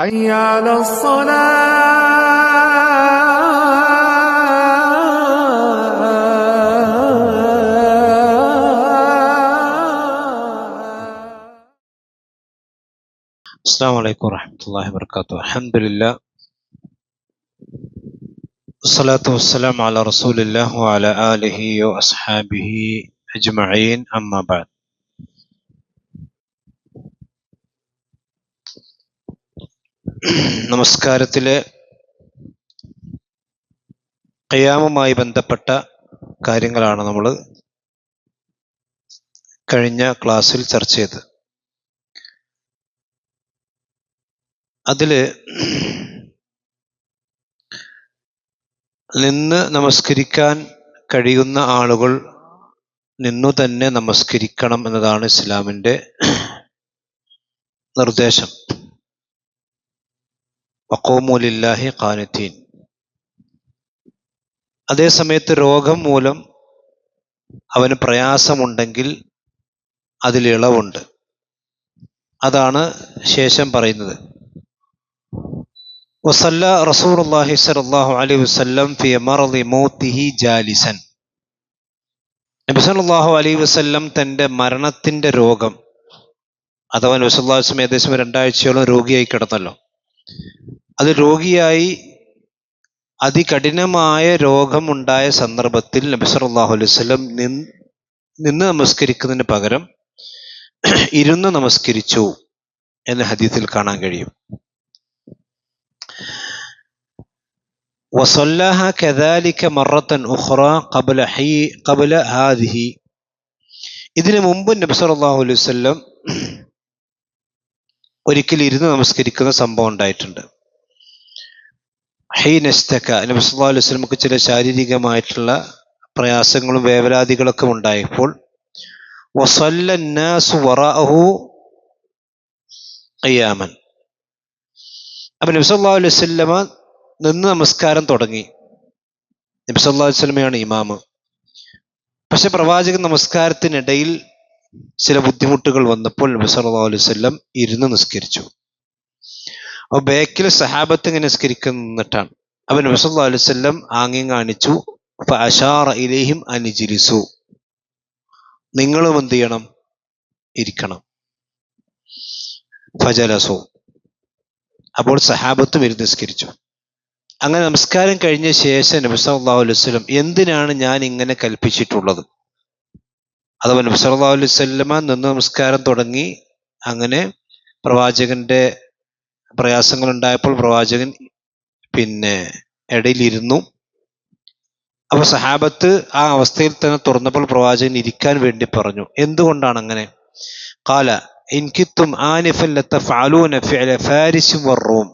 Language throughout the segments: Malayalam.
حي على الصلاة. السلام عليكم ورحمة الله وبركاته. الحمد لله. والصلاة والسلام على رسول الله وعلى آله وأصحابه أجمعين. أما بعد. നമസ്കാരത്തിലെ കയാമുമായി ബന്ധപ്പെട്ട കാര്യങ്ങളാണ് നമ്മൾ കഴിഞ്ഞ ക്ലാസ്സിൽ ചർച്ച ചെയ്തത്. അതിൽ നിന്ന് നമസ്കരിക്കാൻ കഴിയുന്ന ആളുകൾ നിന്നു തന്നെ നമസ്കരിക്കണം എന്നതാണ് ഇസ്ലാമിന്റെ നിർദ്ദേശം. വക്കോമൂലില്ലാഹി ഖാനുദ്ദീൻ അതേസമയത്ത് രോഗം മൂലം അവന് പ്രയാസമുണ്ടെങ്കിൽ അതിലിളവുണ്ട് അതാണ് ശേഷം പറയുന്നത്. വസല്ല റസൂലുള്ളാഹി സലാഹു അലൈഹി വസല്ലം ഫി മറദി മൗതിഹി ജാലിസൻ. നബി അലി വസല്ലം തന്റെ മരണത്തിന്റെ രോഗം അഥവാ നബിസ്വല്ലാസ്ലം ഏകദേശം രണ്ടാഴ്ചയോളം രോഗിയായി കിടന്നല്ലോ. അത് രോഗിയായി അതികഠിനമായ രോഗമുണ്ടായ സന്ദർഭത്തിൽ നബി സല്ലല്ലാഹു അലൈഹി വസല്ലം നിന്ന് നമസ്കരിക്കുന്നതിന് പകരം ഇരുന്ന് നമസ്കരിച്ചു എന്ന് ഹദീത്തിൽ കാണാൻ കഴിയും. വസല്ലാഹ കദാലിക്ക മറത്തൻ ഉഖ്റ കബല ഹി കബല ഹാദിഹി. ഇതിനു മുമ്പ് നബി സല്ലല്ലാഹു അലൈഹി വസല്ലം ഒരിക്കൽ ഇരുന്ന് നമസ്കരിക്കുന്ന സംഭവം ഉണ്ടായിട്ടുണ്ട്. ഹൈനസ്തക്ക നബി സല്ലാ അലൈഹി വസല്ലമക്ക് ചില ശാരീരികമായിട്ടുള്ള പ്രയാസങ്ങളും വേവലാതികളൊക്കെ ഉണ്ടായപ്പോൾ വസല്ലന്നാസു വറാഹു അയ്യാമൻ അപ്പം നബി സല്ലാ അലൈഹി വസല്ലമ നിന്ന് നമസ്കാരം തുടങ്ങി. നബി സല്ലാ അലൈഹി വസല്ലമയാണ് ഇമാമ്. പക്ഷെ പ്രവാചകൻ നമസ്കാരത്തിനിടയിൽ ചില ബുദ്ധിമുട്ടുകൾ വന്നപ്പോൾ നബി സല്ലാ അലൈഹി ഇരുന്ന് നിസ്കരിച്ചു. അപ്പൊ ബാക്കിൽ സഹാബത്ത് ഇങ്ങനെ നിസ്കരിക്കുന്ന അപ്പൊ നബി സല്ലല്ലാഹു അലൈഹി വസല്ലം ആംഗ്യം കാണിച്ചു അഷാറ ഇലൈഹിം നിങ്ങളും എന്ത് ചെയ്യണം? ഇരിക്കണം. ഫജലസു. അപ്പോൾ സഹാബത്ത് ഇരുന്ന് നിസ്കരിച്ചു. അങ്ങനെ നമസ്കാരം കഴിഞ്ഞ ശേഷം നബി സല്ലല്ലാഹു അലൈഹി വസല്ലം എന്തിനാണ് ഞാൻ ഇങ്ങനെ കൽപ്പിച്ചിട്ടുള്ളത്? അഥവാ നബി സല്ലല്ലാഹു അലൈഹി വസല്ലം നിന്ന് നമസ്കാരം തുടങ്ങി അങ്ങനെ പ്രവാചകന്റെ പ്രയാസങ്ങൾ ഉണ്ടായപ്പോൾ പ്രവാചകൻ പിന്നെ ഇടയിലിരുന്നു. അപ്പൊ സഹാബത്ത് ആ അവസ്ഥയിൽ തന്നെ തുറന്നപ്പോൾ പ്രവാചകൻ ഇരിക്കാൻ വേണ്ടി പറഞ്ഞു. എന്തുകൊണ്ടാണ് അങ്ങനെ കാല ഇൻകിത്തും ആനിഫല്ലത്ത ഫാലൂന ഫിഅല ഫാരിസും വറൂം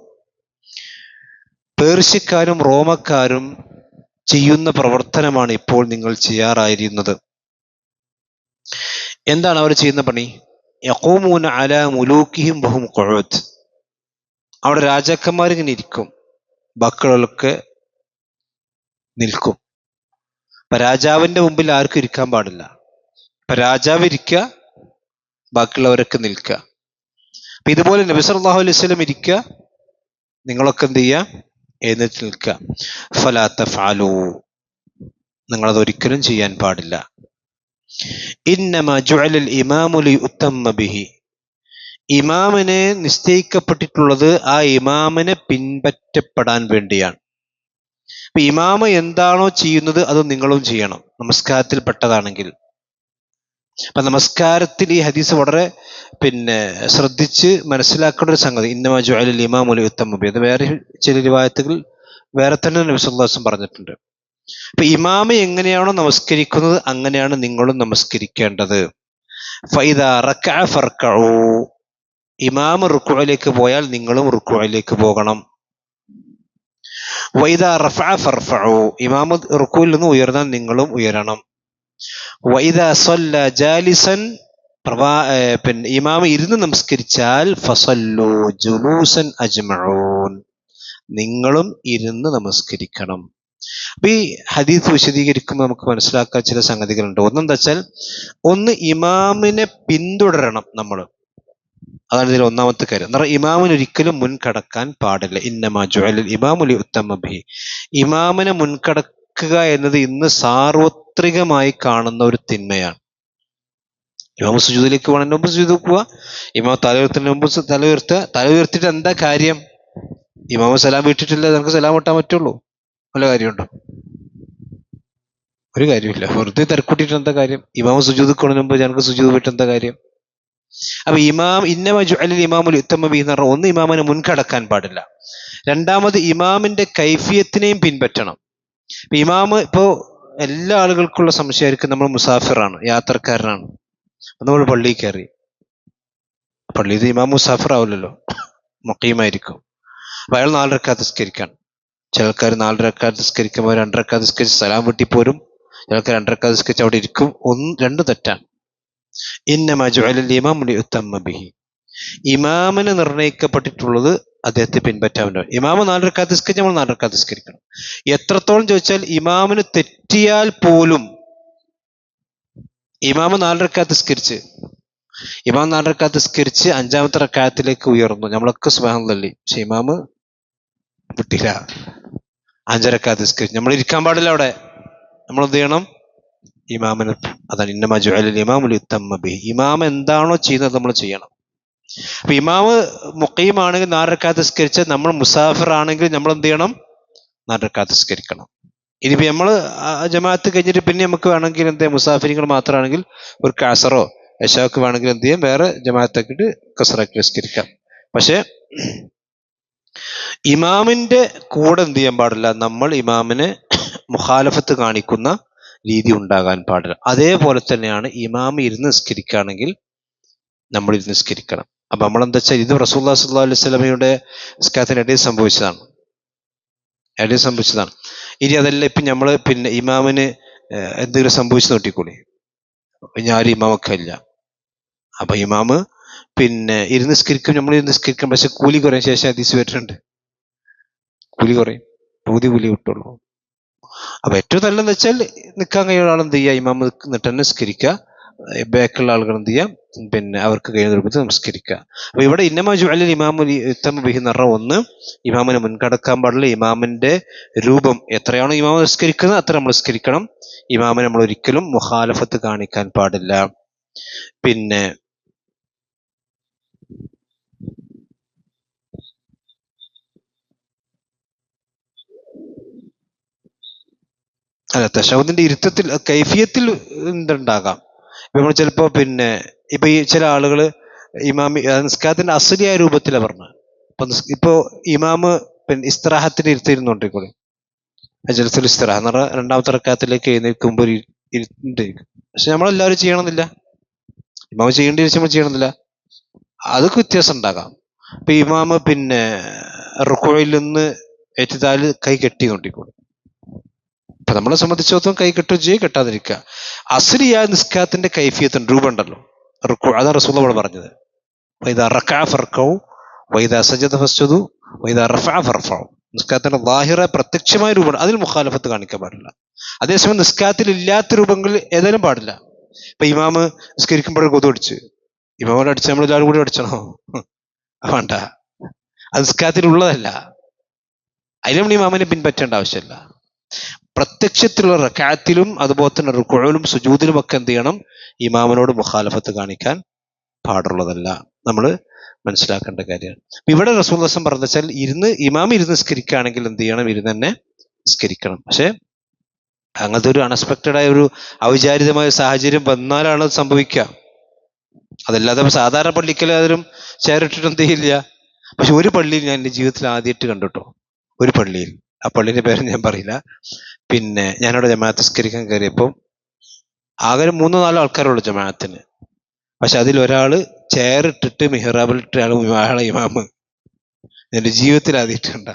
പേർഷ്യക്കാരും റോമക്കാരും ചെയ്യുന്ന പ്രവർത്തനമാണ് ഇപ്പോൾ നിങ്ങൾ ചെയ്യാറായിരുന്നത്. എന്താണ് അവർ ചെയ്യുന്ന പണി? യക്കോമൂന അല മുലൂക്കിയും ബഹും കൊഴത്ത് അവിടെ രാജാക്കന്മാരിങ്ങനെ ഇരിക്കും. ബക്കളൊക്കെ നിൽക്കും. അപ്പൊ രാജാവിന്റെ മുമ്പിൽ ആർക്കും ഇരിക്കാൻ പാടില്ല. അപ്പൊ രാജാവ് ഇരിക്കുക ബാക്കിയുള്ളവരൊക്കെ നിൽക്കുക അപ്പൊ ഇതുപോലെ നബി സല്ലാഹു അലൈഹി വസല്ലം ഇരിക്കുക നിങ്ങളൊക്കെ എന്ത് ചെയ്യുക എഴുന്നേറ്റ് നിൽക്കുക ഫലാത്ത ഫാലു നിങ്ങളത് ഒരിക്കലും ചെയ്യാൻ പാടില്ല. ഇന്നമ ജുഅലൽ ഇമാമു ലിയുത്തമ്മ ബിഹി. ഇമാമിനെ നിശ്ചയിക്കപ്പെട്ടിട്ടുള്ളത് ആ ഇമാമിനെ പിൻപറ്റപ്പെടാൻ വേണ്ടിയാണ്. അപ്പൊ ഇമാമ എന്താണോ ചെയ്യുന്നത് അത് നിങ്ങളും ചെയ്യണം. നമസ്കാരത്തിൽ പെട്ടതാണെങ്കിൽ. അപ്പൊ നമസ്കാരത്തിൽ ഈ ഹദീസ് വളരെ പിന്നെ ശ്രദ്ധിച്ച് മനസ്സിലാക്കേണ്ട ഒരു സംഗതി. ഇന്നമാജു ജുഅലൽ ഇമാം അലി ബിഹി അത് വേറെ ചില രൂപത്തുകൾ വേറെ തന്നെ നബി സല്ലല്ലാഹു അലൈഹി വസല്ലം പറഞ്ഞിട്ടുണ്ട്. അപ്പൊ ഇമാമ എങ്ങനെയാണോ നമസ്കരിക്കുന്നത് അങ്ങനെയാണ് നിങ്ങളും നമസ്കരിക്കേണ്ടത്. ഫൈദ ഫർക്കഉ ഇമാമ റുക്കുഴയിലേക്ക് പോയാൽ നിങ്ങളും റുക്കുഴയിലേക്ക് പോകണം. വൈദാ റഫഅ ഫർഫഉ. ഇമാമ റുക്കുവിൽ നിന്ന് ഉയർന്നാൽ നിങ്ങളും ഉയരണം. വൈദാ സല്ല ജാലിസൻ പ്രവാ പിന്നെ ഇമാമ ഇരുന്ന് നമസ്കരിച്ചാൽ ഫസല്ലു ജുലൂസൻ അജ്മഊൻ. നിങ്ങളും ഇരുന്ന് നമസ്കരിക്കണം. അപ്പൊ ഈ ഹദീസ് വിശദീകരിക്കുമ്പോൾ നമുക്ക് മനസ്സിലാക്കാൻ ചില സംഗതികളുണ്ട്. ഒന്നെന്താ വെച്ചാൽ ഒന്ന് ഇമാമിനെ പിന്തുടരണം നമ്മൾ അതാണ് ഇതിൽ ഒന്നാമത്തെ കാര്യം. എന്ന് പറഞ്ഞാൽ ഇമാമിന് ഒരിക്കലും മുൻകടക്കാൻ പാടില്ല. ഇന്നമാ ജുഅലൽ ഇമാമുലി ഉത്തമബി ഇമാമിനെ മുൻകടക്കുക എന്നത് ഇന്ന് സാർവത്രികമായി കാണുന്ന ഒരു തിന്മയാണ്. ഇമാമ സുജൂദിലേക്ക് പോകണതിന് മുമ്പ് സുജൂദ് വെക്കുക ഇമാമ തല ഉയർത്തിന് മുമ്പ് തല ഉയർത്തുക തല ഉയർത്തിയിട്ട് എന്താ കാര്യം? ഇമാമ സലാം വിട്ടിട്ടില്ല. നമുക്ക് സലാം വിട്ടാൻ പറ്റുള്ളൂ. വല്ല കാര്യമുണ്ടോ? ഒരു കാര്യമില്ല. വെറുതെ തിരക്കൂട്ടിയിട്ട് എന്താ കാര്യം? ഇമാമ സുജൂദ് കൊണ്ടതിന് മുമ്പ് ഞങ്ങൾക്ക് സുജൂദ് വിട്ട് എന്താ കാര്യം? അപ്പൊ ഇമാം ഇന്നമജു ജുഅലിൽ ഇമാമുൽ ഉത്തമബി എന്ന് പറഞ്ഞാൽ ഒന്ന് ഇമാമിനെ മുൻകടക്കാൻ പാടില്ല. രണ്ടാമത് ഇമാമിന്റെ കൈഫിയത്തിനെയും പിൻപറ്റണം. ഇപ്പൊ ഇമാമ് ഇപ്പോ എല്ലാ ആളുകൾക്കുള്ള സംശയമായിരിക്കും നമ്മൾ മുസാഫിറാണ് യാത്രക്കാരനാണ്. നമ്മൾ പള്ളിയിൽ കയറി. പള്ളിയിൽ ഇമാം മുസാഫിർ ആവില്ലല്ലോ മുക്കീമായിരിക്കും അപ്പൊ അയാൾ നാലരക്കാത്ത് നിസ്കരിക്കാണ്. ചില ആൾക്കാർ നിസ്കരിക്കുമ്പോൾ രണ്ടരക്കാത്ത് നിസ്കരിച്ച് സലാം വെട്ടിപ്പോരും ചിലർക്ക് രണ്ടരക്കാത്ത് നിസ്കരിച്ച് അവിടെ ഇരിക്കും. ഒന്ന് രണ്ട് തെറ്റാണ്. ഇന്നമ ഇമാം ബിഹി ഇമാമിന് നിർണയിക്കപ്പെട്ടിട്ടുള്ളത് അദ്ദേഹത്തെ പിൻപറ്റാവുന്ന ഇമാമ് നാലരക്കാത്ത് നിസ്കരിച്ച് നമ്മൾ നാലരക്കാത്ത് നിസ്കരിക്കണം. എത്രത്തോളം ചോദിച്ചാൽ ഇമാമിന് തെറ്റിയാൽ പോലും ഇമാമ് നാലരക്കാത്ത് നിസ്കരിച്ച് ഇമാം നാലരക്കാത്ത് നിസ്കരിച്ച് അഞ്ചാമത്തെ റക്കായത്തിലേക്ക് ഉയർന്നു. നമ്മളൊക്കെ സുബാനല്ലേ പക്ഷെ ഇമാമ് വിട്ടില്ല. നിസ്കരിച്ച്. നമ്മൾ ഇരിക്കാൻ പാടില്ല അവിടെ. നമ്മൾ എന്ത് ചെയ്യണം? ഇമാമിന് അതാണ് ഇന്നമ ജുഅലൽ ഇമാമുൽ യുത്തമ്മ ബി ഇമാം എന്താണോ ചെയ്യുന്നത് നമ്മൾ ചെയ്യണം. അപ്പൊ ഇമാമ് മുക്കീമാണെങ്കിൽ നാലരക്കാത്ത് സ്കരിച്ച് നമ്മൾ മുസാഫിർ ആണെങ്കിൽ നമ്മൾ എന്ത് ചെയ്യണം? നാലരക്കാത്ത് സ്കരിക്കണം ഇനിയിപ്പോ നമ്മൾ ആ ജമാഅത്ത് കഴിഞ്ഞിട്ട് പിന്നെ നമുക്ക് വേണമെങ്കിൽ എന്ത് മുസാഫിരികൾ മാത്രമാണെങ്കിൽ ഒരു കാസറോ യശാക്ക് വേണമെങ്കിൽ എന്ത് ചെയ്യാം? വേറെ ജമാഅത്താക്കിയിട്ട് കസറാക്കി നിസ്കരിക്കാം. പക്ഷേ ഇമാമിന്റെ കൂടെ എന്ത് ചെയ്യാൻ പാടില്ല? നമ്മൾ ഇമാമിനെ മുഖാലഫത്ത് കാണിക്കുന്ന രീതി ഉണ്ടാകാൻ പാടില്ല. അതേപോലെ തന്നെയാണ് ഇമാം ഇരുന്ന് നിസ്കരിക്കുകയാണെങ്കിൽ നമ്മൾ ഇരുന്ന് നിസ്കരിക്കണം. അപ്പൊ നമ്മൾ എന്താ വെച്ചാൽ ഇത് റസൂല്ലാ സല്ലാ അലൈഹി സ്വലമയുടെ നിസ്കാരത്തിന് ഇടയിൽ സംഭവിച്ചതാണ്. ഇടയിൽ സംഭവിച്ചതാണ്. ഇനി അതല്ല ഇപ്പൊ നമ്മൾ പിന്നെ ഇമാമിന് എന്തെങ്കിലും സംഭവിച്ചു നോട്ടിക്കൂടി ഞാൻ ഇമാമൊക്കെ ഇല്ല. അപ്പൊ ഇമാമ് പിന്നെ ഇരുന്ന് നിസ്കരിക്കും നമ്മൾ ഇരുന്ന് നിസ്കരിക്കും. പക്ഷെ കൂലി കുറയും ശേഷം അതീസ് വരുന്നുണ്ട്. കൂലി കുറയും. പകുതി കൂലി കിട്ടുള്ളൂ. അപ്പൊ ഏറ്റവും നല്ലതെന്ന് വെച്ചാൽ നിൽക്കാൻ കഴിയുന്ന ആളെന്ത് ചെയ്യുക? ഇമാമ നിന്നിട്ട് നിസ്കരിക്കുക. ബാക്കിയുള്ള ആളുകൾ എന്ത് ചെയ്യാം പിന്നെ അവർക്ക് കഴിയുന്ന രൂപത്തിൽ നമസ്കരിക്കുക അപ്പൊ ഇവിടെ ഇന്നമ ജുഅലിൽ ഇമാമു ഇത്തമ ബിഹി നിറ ഒന്ന് ഇമാമിനെ മുൻകടക്കാൻ പാടില്ല. ഇമാമിന്റെ രൂപം എത്രയാണോ ഇമാമ നിസ്കരിക്കുന്നത് അത്ര നമ്മൾ നിസ്കരിക്കണം. ഇമാമിനെ നമ്മൾ ഒരിക്കലും മുഖാലഫത്ത് കാണിക്കാൻ പാടില്ല. പിന്നെ അല്ല തഷാവുദിന്റെ ഇരുത്തത്തിൽ കൈഫിയത്തിൽ എന്തുണ്ടാകാം ഇപ്പൊ നമ്മൾ ചിലപ്പോ പിന്നെ ഇപ്പൊ ഈ ചില ആളുകൾ ഇമാമി നിസ്കാരത്തിന്റെ അസലിയായ രൂപത്തിലാണ് പറഞ്ഞത്. ഇപ്പൊ ഇപ്പൊ ഇമാമ് പിന്നെ ഇസ്തറാഹത്തിന് ഇരുത്തിരുന്നോണ്ടിരിക്കോളെ അജലത്തുൽ ഇസ്തറാഹ എന്ന് പറഞ്ഞാൽ രണ്ടാമത്തെ ഇറക്കാത്തിലേക്ക് എഴുന്നേൽക്കുമ്പോൾ ഒരു പക്ഷെ നമ്മളെല്ലാവരും ചെയ്യണമെന്നില്ല. ഇമാമ് ചെയ്യേണ്ടി വെച്ച് നമ്മൾ ചെയ്യണമെന്നില്ല. അതൊക്കെ വ്യത്യാസം ഉണ്ടാകാം. ഇപ്പൊ ഇമാമ് പിന്നെ റുക്കോയിൽ നിന്ന് ഏറ്റുതാൽ കൈ കെട്ടി നോട്ടിക്കോളും അപ്പൊ നമ്മളെ സംബന്ധിച്ചിടത്തോളം കൈ കെട്ടുകയും ചെയ്യും കെട്ടാതിരിക്കുക അസുരിയായ നിസ്കാരത്തിന്റെ കൈഫിയത്തിന് രൂപമുണ്ടല്ലോ. റുക്കു അതാണ് റസൂലോട് പറഞ്ഞത്. വൈദാ റക്കാ ഫർക്കൗ വൈദ സജദ ഫസ്ജദു വൈദാ റഫാ ഫർഫൗ. നിസ്കാരത്തിന്റെ ലാഹിറ പ്രത്യക്ഷമായ രൂപമാണ്. അതിൽ മുഖാലഫത്ത് കാണിക്കാൻ പാടില്ല. അതേസമയം നിസ്കാരത്തിൽ ഇല്ലാത്ത രൂപങ്ങളിൽ ഏതായാലും പാടില്ല. ഇപ്പൊ ഇമാമ് നിസ്കരിക്കുമ്പോഴും കൊതു അടിച്ച് ഇമാമോട് അടിച്ച് നമ്മൾ എല്ലാവരും കൂടി അടിച്ചണോ വേണ്ട. അത് നിസ്കാരത്തിൽ ഉള്ളതല്ല നമ്മൾ ഇമാമിനെ പിൻപറ്റേണ്ട ആവശ്യമില്ല. പ്രത്യക്ഷത്തിലുള്ള റക്കാത്തിലും അതുപോലെ തന്നെ റുക്കുഴലും സുജൂതിലും ഒക്കെ എന്ത് ചെയ്യണം? ഇമാമിനോട് മുഖാലഫത്ത് കാണിക്കാൻ പാടുള്ളതല്ല. നമ്മൾ മനസ്സിലാക്കേണ്ട കാര്യമാണ്. ഇവിടെ റസൂൽ ദിവസം പറഞ്ഞു വെച്ചാൽ ഇരുന്ന് ഇമാം ഇരുന്ന് നിസ്കരിക്കുകയാണെങ്കിൽ എന്ത് ചെയ്യണം? ഇരുന്ന് തന്നെ നിസ്കരിക്കണം. പക്ഷേ അങ്ങനത്തെ ഒരു അൺഎക്സ്പെക്റ്റഡ് ആയ ഒരു ഔചാരിതമായ സാഹചര്യം വന്നാലാണ് അത് സംഭവിക്കുക. അതല്ലാതെ സാധാരണ പള്ളിക്കലാതും ചേരിട്ടിട്ട് എന്ത് ചെയ്യില്ല? പക്ഷെ ഒരു പള്ളിയിൽ ഞാൻ എന്റെ ജീവിതത്തിൽ ആദ്യമായിട്ട് കണ്ടിട്ടോ. ഒരു പള്ളിയിൽ. ആ പള്ളിയുടെ പേര് ഞാൻ പറയില്ല. പിന്നെ ഞാനവിടെ ജമാഅത്ത് നിസ്കരിക്കാൻ കയറിയപ്പോൾ ആകെ മൂന്നോ നാലോ ആൾക്കാരുള്ളൂ ജമാഅത്തിന്. പക്ഷെ അതിൽ ഒരാൾ ചെയറിട്ടിട്ട് ആൾ അയാളെ ഇമാമ്. എന്റെ ജീവിതത്തിൽ ആദ്യമായിട്ടുണ്ട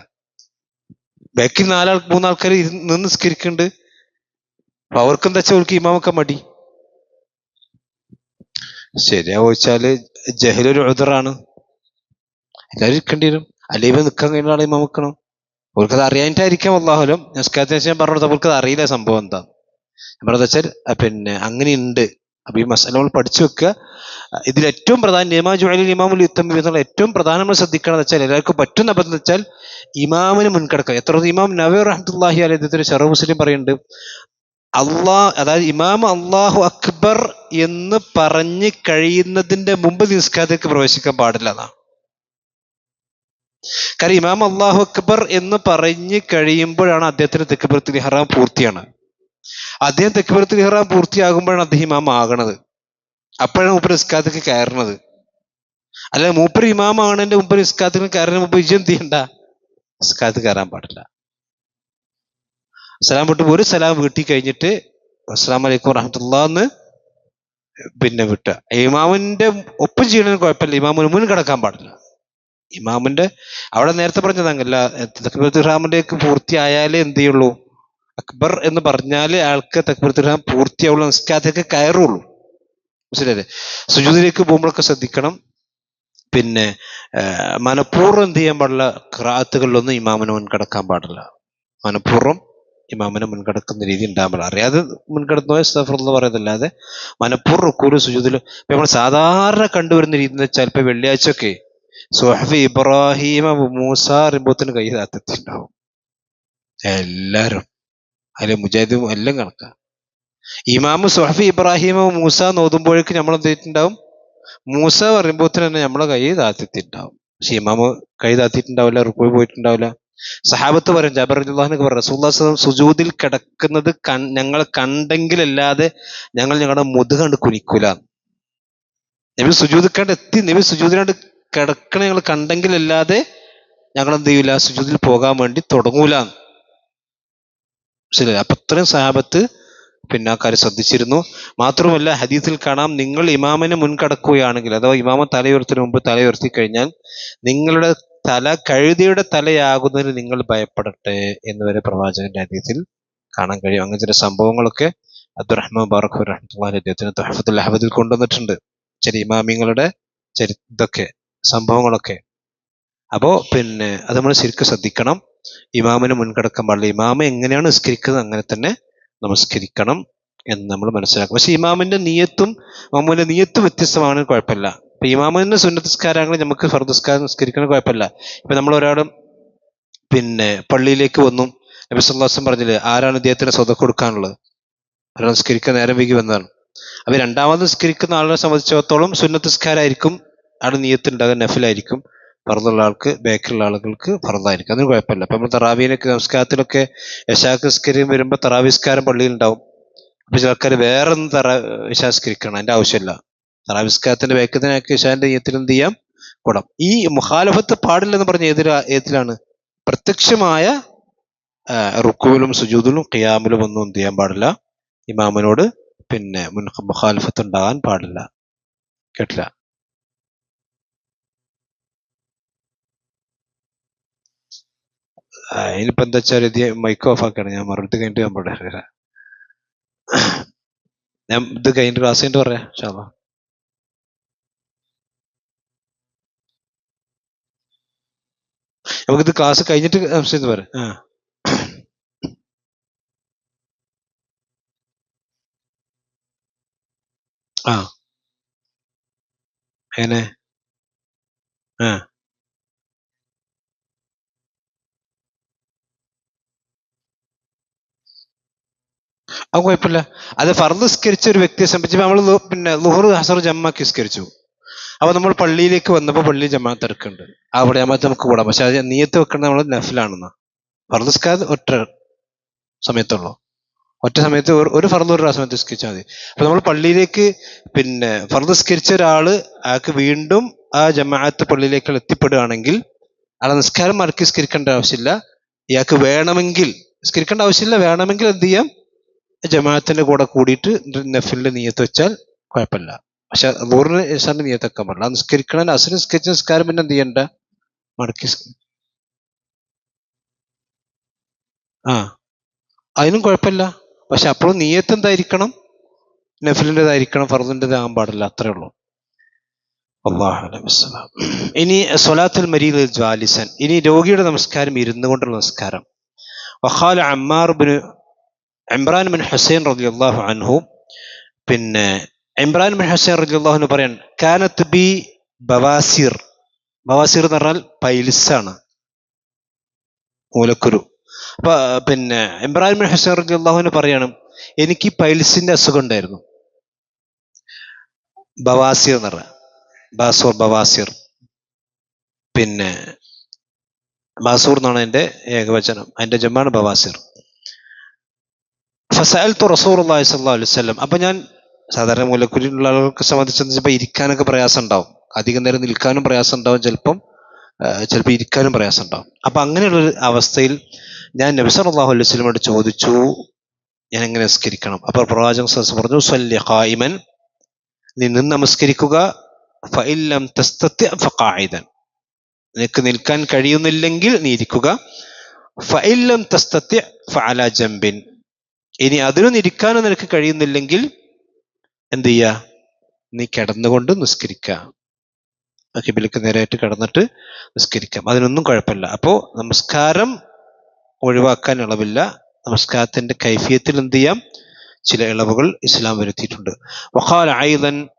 ബാക്കി നാലാൾ മൂന്നാൾക്കാർ നിന്ന് നിസ്കരിക്കുന്നുണ്ട് അപ്പൊ അവർക്ക് അവർക്ക് ഇമാമൊക്കെ മടി. ശരിയാ ചോദിച്ചാൽ ജഹലൊരു ഉദറാണ്. എല്ലാവരും ഇരിക്കേണ്ടി വരും. അല്ലെങ്കിൽ നിൽക്കാൻ കഴിയുന്ന ആളെ ഇമാം അവർക്കത് അറിയാനിട്ടായിരിക്കാം അള്ളാഹുലും. നിസ്കാരത്തിന് ശേഷം പറഞ്ഞു അവർക്ക് അത് അറിയില്ല സംഭവം എന്താ. പറഞ്ഞത് വെച്ചാൽ പിന്നെ അങ്ങനെയുണ്ട്. അപ്പൊ ഈ മസാല നമ്മൾ പഠിച്ചു വെക്കുക. ഇതിൽ ഏറ്റവും പ്രധാന നിയമാ ജോലി ഇമാമുൽ യുദ്ധം എന്നുള്ള ഏറ്റവും പ്രധാനം നമ്മൾ ശ്രദ്ധിക്കണമെന്ന് വെച്ചാൽ എല്ലാവർക്കും പറ്റുന്ന അബദ്ധം വെച്ചാൽ ഇമാമിന് മുൻകടക്കുക എത്ര ഇമാം നവീർ റഹ്മത്തുള്ളാഹി അലൈഹി അദ്ദേഹത്തിന് ഷെറു മുസ്ലിം പറയുന്നുണ്ട് അള്ളാഹ് അതായത് ഇമാം അള്ളാഹു അക്ബർ എന്ന് പറഞ്ഞു കഴിയുന്നതിന്റെ മുമ്പ് നിസ്കാരത്തേക്ക് പ്രവേശിക്കാൻ പാടില്ല എന്നാണ്. കാരണം ഇമാം അള്ളാഹു അക്ബർ എന്ന് പറഞ്ഞു കഴിയുമ്പോഴാണ് അദ്ദേഹത്തിന് തെക്കുബർത്തിൽ ഹറാം പൂർത്തിയാണ്. അദ്ദേഹം തെക്കുബർത്തിൽ ഹറാം പൂർത്തിയാകുമ്പോഴാണ് അദ്ദേഹം ഇമാം ആകണത്. അപ്പോഴാണ് മൂപ്പർ ഇസ്കാത്തിക്ക് കയറണത്. അല്ല മൂപ്പർ ഇമാം ആണതിന്റെ മുമ്പ് ഇസ്കാത്തിന് കയറുന്ന മുമ്പ് വിജയം ചെയ്യണ്ട? ഇസ്കാത്ത് കയറാൻ പാടില്ല. സലാം വിട്ട് ഒരു സലാം വീട്ടി കഴിഞ്ഞിട്ട് അസ്സാം വലൈക്കും എന്ന് പിന്നെ വിട്ട. ഇമാമിന്റെ ഒപ്പം ചെയ്യണതിന് കുഴപ്പമില്ല. ഇമാമിന് മുൻ കിടക്കാൻ പാടില്ല. ഇമാമിന്റെ അവിടെ നേരത്തെ പറഞ്ഞത് അങ്ങല്ല തക്ബീർത്തുറാമിലേക്ക് പൂർത്തിയായാലേ എന്ത് ചെയ്യുള്ളൂ അക്ബർ എന്ന് പറഞ്ഞാൽ ആൾക്ക് തക്ബീർത്തുറാം പൂർത്തിയാവുള്ള നിസ്കാരത്തേക്ക് കയറുള്ളൂ. മനസ്സിലല്ലേ സുജൂതിലേക്ക് പോകുമ്പോഴൊക്കെ ശ്രദ്ധിക്കണം. പിന്നെ മനഃപൂർവം എന്ത് ചെയ്യാൻ പാടില്ല? ക്രാത്തുകളിലൊന്നും ഇമാമിന് മുൻകടക്കാൻ പാടില്ല. മനഃപൂർവം ഇമാമിനെ മുൻകടക്കുന്ന രീതി ഉണ്ടാകാൻ പാടില്ല. അറിയാതെ മുൻകടന്നു സഫർ എന്ന് പറയുന്നതല്ലാതെ മനഃപൂർവം കൂടുതൽ ഇപ്പൊ നമ്മൾ സാധാരണ കണ്ടുവരുന്ന രീതി എന്ന് വെച്ചാൽ ഇപ്പൊ വെള്ളിയാഴ്ചയൊക്കെ സുഹഫി ഇബ്രാഹിം മൂസ റിബോത്തിന് കൈ താത്തെത്തിണ്ടാവും എല്ലാരും അതിലെ മുജാഹിദും എല്ലാം കണക്കാ. ഇമാമ് സുഹഫ് ഇബ്രാഹിം മൂസ നോതുമ്പോഴേക്ക് നമ്മൾ എന്ത് മൂസ പറയുമ്പോത്തിന് തന്നെ നമ്മളെ കൈ താത്തത്തിണ്ടാവും പക്ഷെ ഇമാമ് കൈ താത്തിട്ടുണ്ടാവില്ല റുക്കോയി പോയിട്ടുണ്ടാവില്ല. സഹാബത്ത് പറയും ജാബർ അള്ളാഹിനൊക്കെ പറയും റസൂല്ലാ സുജൂദിൽ കിടക്കുന്നത് കൺ ഞങ്ങൾ കണ്ടെങ്കിലല്ലാതെ ഞങ്ങൾ ഞങ്ങളുടെ മുതുകണ്ട് കുനിക്കൂല. നബി സുജൂദ് കണ്ട് എത്തി. നബി സുജൂദിനാണ്ട് കിടക്കണ ഞങ്ങൾ കണ്ടെങ്കിലല്ലാതെ ഞങ്ങൾ എന്ത് ചെയ്യൂല സുജൂദിൽ പോകാൻ വേണ്ടി തുടങ്ങൂല ശരി അപ്പൊ അത്രയും സഹാബത്ത് പിന്നെ ആ കാര്യം ശ്രദ്ധിച്ചിരുന്നു. മാത്രമല്ല ഹദീസിൽ കാണാം നിങ്ങൾ ഇമാമിനെ മുൻകടക്കുകയാണെങ്കിൽ അഥവാ ഇമാമ തലയുയർത്തിന് മുമ്പ് തലയുയർത്തി കഴിഞ്ഞാൽ നിങ്ങളുടെ തല കഴുതിയുടെ തലയാകുന്നതിന് നിങ്ങൾ ഭയപ്പെടട്ടെ എന്ന് വരെ പ്രവാചകന്റെ ഹദീസിൽ കാണാൻ കഴിയും. അങ്ങനെ ചില സംഭവങ്ങളൊക്കെ അബ്ദുറഹ്മാൻ ബാറഖ് റഹ്മത്തുള്ളാഹി അദ്ദേഹത്തിന് തഹഫത്തുൽ അഹമ്മദിൽ കൊണ്ടുവന്നിട്ടുണ്ട്. ചില ഇമാമിങ്ങളുടെ ചരി ഇതൊക്കെ. സംഭവങ്ങളൊക്കെ. അപ്പോൾ പിന്നെ അത് നമ്മൾ ശരിക്കും ശ്രദ്ധിക്കണം. ഇമാമിന് മുൻകടക്കാൻ പാടില്ല. ഇമാമ എങ്ങനെയാണ് നിസ്കരിക്കുന്നത് അങ്ങനെ തന്നെ നമസ്കരിക്കണം എന്ന് നമ്മൾ മനസ്സിലാക്കും പക്ഷെ ഇമാമിന്റെ നീയത്തും മാമൂലിന്റെ നീയത്തും വ്യത്യസ്തമാണ് കുഴപ്പമില്ല. ഇപ്പൊ ഇമാമിന്റെ സുന്നതസ്കാരങ്ങൾ നമുക്ക് ഫർദസ്കാരം നിസ്കരിക്കണം കുഴപ്പമില്ല. ഇപ്പൊ നമ്മൾ ഒരാളും പിന്നെ പള്ളിയിലേക്ക് വന്നു. നബി സുല്ലാസം പറഞ്ഞില്ല ആരാണ് ഇദ്ദേഹത്തിന് സ്വതം കൊടുക്കാനുള്ളത്? നിസ്കരിക്കാൻ നേരം വൈകി വന്നതാണ്. അപ്പൊ രണ്ടാമത് നിസ്കരിക്കുന്ന ആളിനെ സംബന്ധിച്ചിടത്തോളം സുന്നത്തസ്കാരായിരിക്കും ആടെ നീയത്തുണ്ടാകുക നഫിലായിരിക്കും. ഫറന്നുള്ള ആൾക്ക് ബാക്കിയുള്ള ആളുകൾക്ക് ഫറന്നായിരിക്കും അതിന് കുഴപ്പമില്ല. അപ്പൊ നമ്മൾ തറാവീനൊക്കെ നമസ്കാരത്തിലൊക്കെ യശാസ്കരിയും വരുമ്പോൾ തറാവിസ്കാരം പള്ളിയിൽ ഉണ്ടാവും അപ്പൊ ചില ആൾക്കാർ വേറെ ഒന്ന് തറ യശാസ്കരിക്കണം. അതിന്റെ ആവശ്യമില്ല. തറാവിസ്കാരത്തിന്റെ ബേക്കത്തിനൊക്കെ യശാന്റെ നീയത്തിൽ എന്ത് ചെയ്യാം? കൂടാം. ഈ മുഖാലഫത്ത് പാടില്ലെന്ന് പറഞ്ഞ ഏതിലാ ഏതിലാണ്? പ്രത്യക്ഷമായ റുക്കുവിലും സുജൂദിലും ഖിയാമിലും ഒന്നും എന്ത് ചെയ്യാൻ പാടില്ല. ഇമാമിനോട് പിന്നെ മുൻ മുഖാലിഫത്ത് ഉണ്ടാകാൻ പാടില്ല. കേട്ടില്ല? ആ, ഇനിയിപ്പോ എന്താ വെച്ചാൽ ഇത് മൈക്ക് ഓഫ് ആക്കാണ്. ഞാൻ മറുപടി കഴിഞ്ഞിട്ട് ഞാൻ പറയാം. ഞാൻ ഇത് കഴിഞ്ഞിട്ട് ക്ലാസ് കഴിഞ്ഞിട്ട് പറയാം ഷാബ. നമുക്കിത് ക്ലാസ് കഴിഞ്ഞിട്ട് പറയാം. ആ. ആ. എങ്ങനെ? ആ. അത് കുഴപ്പമില്ല. അത് ഫർദ് സ്കരിച്ച ഒരു വ്യക്തിയെ സംബന്ധിച്ച് നമ്മൾ പിന്നെ ലുഹർ ഹസർ ജമ്മാക്കി സ്കരിച്ചു അപ്പൊ നമ്മൾ പള്ളിയിലേക്ക് വന്നപ്പോൾ പള്ളി ജമാഅത്ത് തിരക്കുണ്ട്. അവിടെ ജമാഅത്ത് നമുക്ക് കൂടാം. പക്ഷെ അത് നീയത്ത് വെക്കുന്നത് നമ്മൾ നഫിലാണെന്ന്. ഫർദ് ഒറ്റ സമയത്തുള്ളൂ. ഒറ്റ സമയത്ത് ഒരു- ഫർദ് ഒരു സമയത്ത് സ്കരിച്ചാൽ മതി. അപ്പൊ നമ്മൾ പള്ളിയിലേക്ക് പിന്നെ ഫർദ് സ്കരിച്ച ഒരാൾ അയാൾക്ക് വീണ്ടും ആ ജമാഅത്ത് പള്ളിയിലേക്ക് എത്തിപ്പെടുകയാണെങ്കിൽ അയാളെ നിസ്കാരം മറക്കി സ്കരിക്കേണ്ട ആവശ്യമില്ല. ഇയാൾക്ക് വേണമെങ്കിൽ സ്കരിക്കേണ്ട ആവശ്യമില്ല. വേണമെങ്കിൽ എന്ത് ചെയ്യാം? ജമാഅത്തിന്റെ കൂടെ കൂടിയിട്ട് നഫിലിന്റെ നീയത്ത് വെച്ചാൽ കുഴപ്പമില്ല. പക്ഷെ നൂറിന് ഇഷാന്റെ നീയത്തൊക്കെ പാടില്ല നിസ്കരിക്കണ. അസുര നിസ്കരിച്ച നിസ്കാരം പിന്നെ എന്ത് ചെയ്യണ്ട? മടക്കി ആ. അതിനും കുഴപ്പമില്ല. പക്ഷെ അപ്പോഴും നീയത്ത് എന്തായിരിക്കണം? നഫിലിന്റെതായിരിക്കണം ഫർദിന്റെതാകാൻ പാടില്ല. അത്രേ ഉള്ളൂ. അലൈഹി ഇനി സൊലാത്തുൽ മരീദ് ജ്വാലിസൻ. ഇനി രോഗിയുടെ നമസ്കാരം ഇരുന്നു കൊണ്ടുള്ള നമസ്കാരം. വഖാല അമ്മാർ ഇമ്രാൻ ബിൻ ഹുസൈൻ റളിയല്ലാഹു അൻഹു പിന്നെ ഇമ്രാൻ ബിൻ ഹുസൈൻ റളിയല്ലാഹു പറയാൻ കാനത്ത് ബി ബവാസിർ. ബവാസിർ എന്ന് പറഞ്ഞാൽ പൈൽസാണ് മൂലക്കുരു. അപ്പൊ പിന്നെ ഇമ്രാൻ ബിൻ ഹുസൈൻ റളിയല്ലാഹു പറയാണ് എനിക്ക് പൈലിസിന്റെ അസുഖം ഉണ്ടായിരുന്നു. ബവാസിർ എന്ന് പറഞ്ഞ ബാസൂർ ബവാസിർ. പിന്നെ ബാസൂർ എന്നാണ് എന്റെ ഏകവചനം അതിന്റെ ജമ്മാണ് ബവാസിർ. ഫസഅൽത്തു റസൂലുള്ളാഹി സ്വല്ലല്ലാഹു അലൈഹി വസല്ലം. അപ്പൊ ഞാൻ സാധാരണ മൂലക്കുരിയുള്ള ആളുകൾക്ക് സംബന്ധിച്ച് ചിലപ്പോൾ ഇരിക്കാനൊക്കെ പ്രയാസം ഉണ്ടാവും അധികം നേരം നിൽക്കാനും പ്രയാസം ഉണ്ടാവും ചിലപ്പം ചിലപ്പോൾ ഇരിക്കാനും പ്രയാസം ഉണ്ടാവും അപ്പൊ അങ്ങനെയുള്ള ഒരു അവസ്ഥയിൽ ഞാൻ നബി അള്ളാഹു അലൈഹി സ്വലമോട് ചോദിച്ചു ഞാൻ എങ്ങനെ നമസ്കരിക്കണം അപ്പോൾ പ്രവാചകൻ പറഞ്ഞു സല്യ ഖായിമൻ. നീ നിന്ന് നമസ്കരിക്കുക. ഫഖായിദൻ നിനക്ക് നിൽക്കാൻ കഴിയുന്നില്ലെങ്കിൽ നീ ഇരിക്കുക. ഫഇല്ലം ഫഅല ജംബിൻ. ഇനി അതിനൊന്നും ഇരിക്കാനും നിനക്ക് കഴിയുന്നില്ലെങ്കിൽ എന്ത് ചെയ്യുക നീ കിടന്നുകൊണ്ട് നിസ്കരിക്കുക. കിബിലേക്ക് നേരായിട്ട് കിടന്നിട്ട് നിസ്കരിക്കാം. അതിനൊന്നും കുഴപ്പമില്ല. അപ്പോൾ നമസ്കാരം ഒഴിവാക്കാൻ ഇളവില്ല. നമസ്കാരത്തിന്റെ കൈഫിയത്തിൽ എന്ത് ചെയ്യാം? ചില ഇളവുകൾ ഇസ്ലാം വരുത്തിയിട്ടുണ്ട്. വഖാൽ ആയുധൻ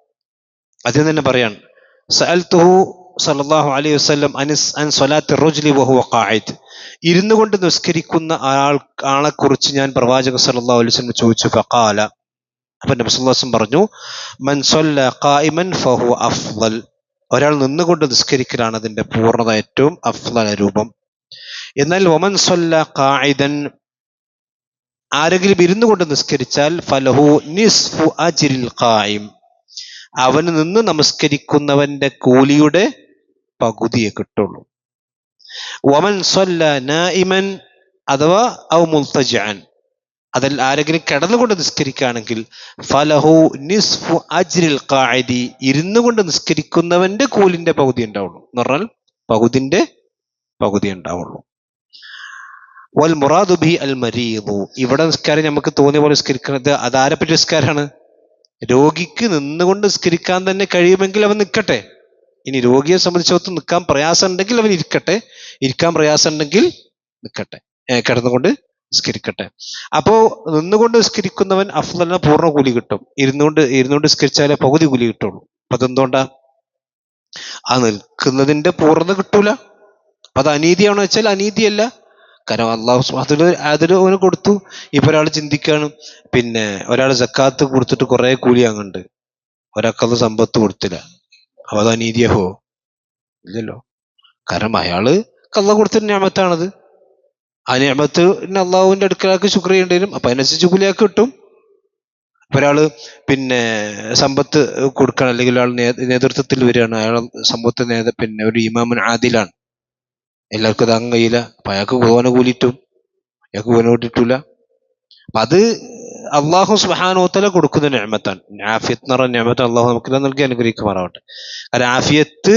അദ്ദേഹം തന്നെ പറയാൻ സഅൽത്തുഹു സല്ലല്ലാഹു അലൈഹി വസ്ലം അനിസ് അൻ സ്വലാത്തി റുജ്ലി വഹുവ ഖായിദ് ഇരുന്നു കൊണ്ട് നിസ്കരിക്കുന്ന ആൾ ആളെ കുറിച്ച് ഞാൻ പ്രവാചക അലൈഹി വസല്ലം ചോദിച്ചു ഫഖാല. അപ്പൊ നബി സല്ലല്ലാഹു അലൈഹി വസല്ലം പറഞ്ഞു മൻ ഖായിമൻ ഫഹു അഫ്വൽ ഒരാൾ നിന്നുകൊണ്ട് നിസ്കരിക്കലാണ് അതിന്റെ പൂർണത ഏറ്റവും അഫ്ളല രൂപം. എന്നാൽ ഒമൻ സ്വല്ല ഖായിദൻ ആരെങ്കിലും ഇരുന്നു കൊണ്ട് നിസ്കരിച്ചാൽ ഫലഹു നിസ്ഫു അജിരിൽ ഖായിം. അവന് നിന്ന് നമസ്കരിക്കുന്നവന്റെ കൂലിയുടെ പകുതിയെ കിട്ടുള്ളൂ. വമൻ നായിമൻ അഥവാ ഔ മുൽത്തജാൻ. അതിൽ ആരെങ്കിലും കിടന്നുകൊണ്ട് നിസ്കരിക്കുകയാണെങ്കിൽ ഫലഹു നിസ്ഫു അജ്രിൽ കായതി ഇരുന്നു കൊണ്ട് നിസ്കരിക്കുന്നവന്റെ കൂലിന്റെ പകുതി ഉണ്ടാവുള്ളൂ. എന്ന് പറഞ്ഞാൽ പകുതിന്റെ പകുതി ഉണ്ടാവുള്ളൂ. വൽ മുറാദു ബി അൽ മരീദു. ഇവിടെ നിസ്കാരം നമുക്ക് തോന്നിയ പോലെ നിസ്കരിക്കുന്നത് അതാരെ പറ്റിയ നിസ്കാരമാണ്? രോഗിക്ക് നിന്നുകൊണ്ട് നിസ്കരിക്കാൻ തന്നെ കഴിയുമെങ്കിൽ അവൻ നിൽക്കട്ടെ. ഇനി രോഗിയെ സംബന്ധിച്ചിടത്തോളം നിൽക്കാൻ പ്രയാസം ഉണ്ടെങ്കിൽ അവൻ ഇരിക്കട്ടെ. ഇരിക്കാൻ പ്രയാസം ഉണ്ടെങ്കിൽ നിൽക്കട്ടെ കിടന്നുകൊണ്ട് നിസ്കരിക്കട്ടെ. അപ്പോ നിന്നുകൊണ്ട് നിസ്കരിക്കുന്നവൻ അഫ്ദലിന് പൂർണ കൂലി കിട്ടും. ഇരുന്നുകൊണ്ട് ഇരുന്നുകൊണ്ട് നിസ്കരിച്ചാലേ പകുതി കൂലി കിട്ടുള്ളൂ. അപ്പൊ അതെന്തുകൊണ്ടാ? ആ നിൽക്കുന്നതിന്റെ പൂർണത കിട്ടൂല. അപ്പൊ അത് അനീതിയാണോ വെച്ചാൽ അനീതിയല്ല. കാരണം അള്ളാഹു അതിൽ അതിൽ അവന് കൊടുത്തു. ഇപ്പൊ ഒരാൾ ചിന്തിക്കാണ് പിന്നെ ഒരാൾ ജക്കാത്ത് കൊടുത്തിട്ട് കുറെ കൂലി അങ്ങുണ്ട് ഒരാൾക്കത് സമ്പത്ത് കൊടുത്തില്ല. അപ്പൊ അത് അനീതിയാവോ ഇല്ലല്ലോ. കാരണം അയാൾ കള്ള കൊടുത്തൊരു ഞാമത്താണത്. ആ ഞാമത്ത് അള്ളാഹുവിന്റെ അടുക്കളക്ക് ശുക്ർ ചെയ്യേണ്ടി വരും അപ്പൊ അതിനനുസരിച്ച് കൂലിയാക്ക് കിട്ടും. അപ്പൊ ഒരാൾ പിന്നെ സമ്പത്ത് കൊടുക്കണം അല്ലെങ്കിൽ ഒരാൾ നേതൃത്വത്തിൽ വരികയാണ്. അയാൾ സമ്പത്ത് നേത പിന്നെ ഒരു ഇമാമൻ ആദിലാണ്. എല്ലാവർക്കും താങ്ങാൻ കഴിയില്ല അപ്പൊ അയാൾക്ക് പോകാൻ കൂലിട്ടും. അയാൾക്ക് കൂട്ടിയിട്ടില്ല. അപ്പൊ അത് അള്ളാഹു സുബാനോത്തല കൊടുക്കുന്ന ഞാമത്താണ് ആഫിയത്ത് എന്ന് പറഞ്ഞ ഞാമത്ത് അള്ളാഹു നമുക്ക് നൽകി അനുഗ്രഹിക്കുമാറാവട്ടെ കാരണം ആഫിയത്ത്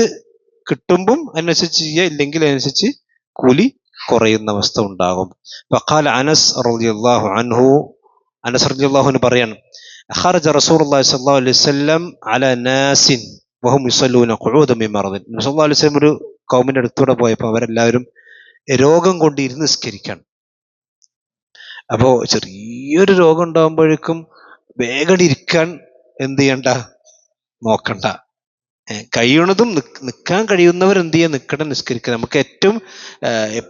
കിട്ടുമ്പം അതിനനുസരിച്ച് ചെയ്യുക ഇല്ലെങ്കിൽ അതിനനുസരിച്ച് കൂലി കുറയുന്ന അവസ്ഥ ഉണ്ടാകും ഫഖാല അനസ് റളിയല്ലാഹു അൻഹു അനസ് റളിയല്ലാഹു പറയാണ് خرج رسول الله صلى الله عليه وسلم على ناس وهم يصلون قعودا من مرض നബി സല്ലല്ലാഹു അലൈഹി വസല്ലം ഒരു കൗമിന്റെ അടുത്തൂടെ പോയപ്പോൾ അവരെല്ലാവരും രോഗം കൊണ്ട് ഇരുന്ന് നിസ്കരിക്കണം അപ്പോ ചെറിയൊരു രോഗം ഉണ്ടാകുമ്പോഴേക്കും വേഗം ഇരിക്കാൻ എന്ത് ചെയ്യണ്ട? നോക്കണ്ട. കഴിയണതും നിൽക്കാൻ കഴിയുന്നവർ എന്ത് ചെയ്യുക? നിൽക്കണം നിസ്കരിക്കുക. നമുക്ക് ഏറ്റവും